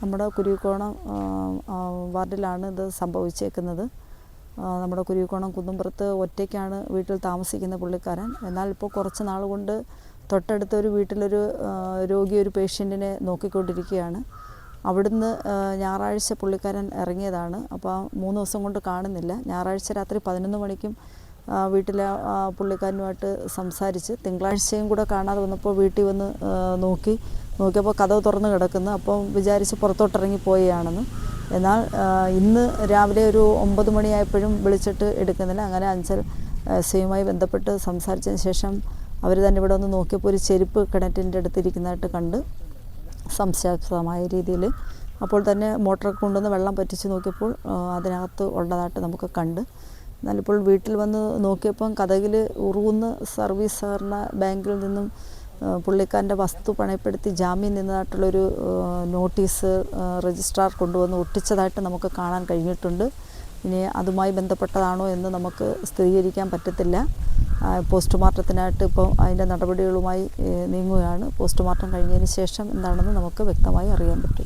നമ്മുടെ കുരുവിക്കോണം വാർഡിലാണ് ഇത് സംഭവിച്ചേക്കുന്നത്. നമ്മുടെ കുരുവിക്കോണം കുന്നുംപുറത്ത് ഒറ്റയ്ക്കാണ് വീട്ടിൽ താമസിക്കുന്ന പുള്ളിക്കാരൻ. എന്നാൽ ഇപ്പോൾ കുറച്ച് നാൾ കൊണ്ട് തൊട്ടടുത്ത ഒരു വീട്ടിലൊരു രോഗി ഒരു പേഷ്യന്റിനെ നോക്കിക്കൊണ്ടിരിക്കുകയാണ്. അവിടുന്ന് ഞായറാഴ്ച പുള്ളിക്കാരൻ ഇറങ്ങിയതാണ്. അപ്പോൾ മൂന്ന് ദിവസം കൊണ്ട് കാണുന്നില്ല. ഞായറാഴ്ച രാത്രി പതിനൊന്ന് മണിക്കും വീട്ടിലെ പുള്ളിക്കാരനുമായിട്ട് സംസാരിച്ച് തിങ്കളാഴ്ചയും കൂടെ കാണാതെ വന്നപ്പോൾ വീട്ടിൽ വന്ന് നോക്കി. നോക്കിയപ്പോൾ കഥവ് തുറന്ന് കിടക്കുന്നു. അപ്പം വിചാരിച്ച് പുറത്തോട്ടിറങ്ങി പോയാണെന്ന് എന്നാൽ ഇന്ന് രാവിലെ ഒരു ഒമ്പത് മണിയായപ്പോഴും വിളിച്ചിട്ട് എടുക്കുന്നില്ല. അങ്ങനെ അഞ്ചൽ എസ്ഐയുമായി ബന്ധപ്പെട്ട് സംസാരിച്ചതിന് ശേഷം അവർ തന്നെ ഇവിടെ ഒന്ന് നോക്കിയപ്പോൾ ഒരു ചെരുപ്പ് കിണറ്റിന്റെ അടുത്തിരിക്കുന്നതായിട്ട് കണ്ട് സംശയാസ്പദമായ രീതിയിൽ അപ്പോൾ തന്നെ മോട്ടർ കൊണ്ടുവന്ന് വെള്ളം പറ്റിച്ച് നോക്കിയപ്പോൾ അതിനകത്ത് ഉള്ളതായിട്ട് നമുക്ക് കണ്ട്. എന്നാലിപ്പോൾ വീട്ടിൽ വന്ന് നോക്കിയപ്പം കഥകിൽ ഉറുകുന്ന് സർവീസ് സഹകരണ ബാങ്കിൽ നിന്നും പുള്ളിക്കാരന്റെ വസ്തു പണയപ്പെടുത്തി ജാമ്യം നിന്നതായിട്ടുള്ളൊരു നോട്ടീസ് രജിസ്ട്രാർ കൊണ്ടുവന്ന് ഒട്ടിച്ചതായിട്ട് നമുക്ക് കാണാൻ കഴിഞ്ഞിട്ടുണ്ട്. ഇനി അതുമായി ബന്ധപ്പെട്ടതാണോ എന്ന് നമുക്ക് സ്ഥിരീകരിക്കാൻ പറ്റത്തില്ല. പോസ്റ്റ്മോർട്ടത്തിനായിട്ട് ഇപ്പോൾ അതിന്റെ നടപടികളുമായി നീങ്ങുകയാണ്. പോസ്റ്റ്മോർട്ടം കഴിഞ്ഞതിന് ശേഷം എന്താണെന്ന് നമുക്ക് വ്യക്തമായി അറിയാൻ പറ്റും.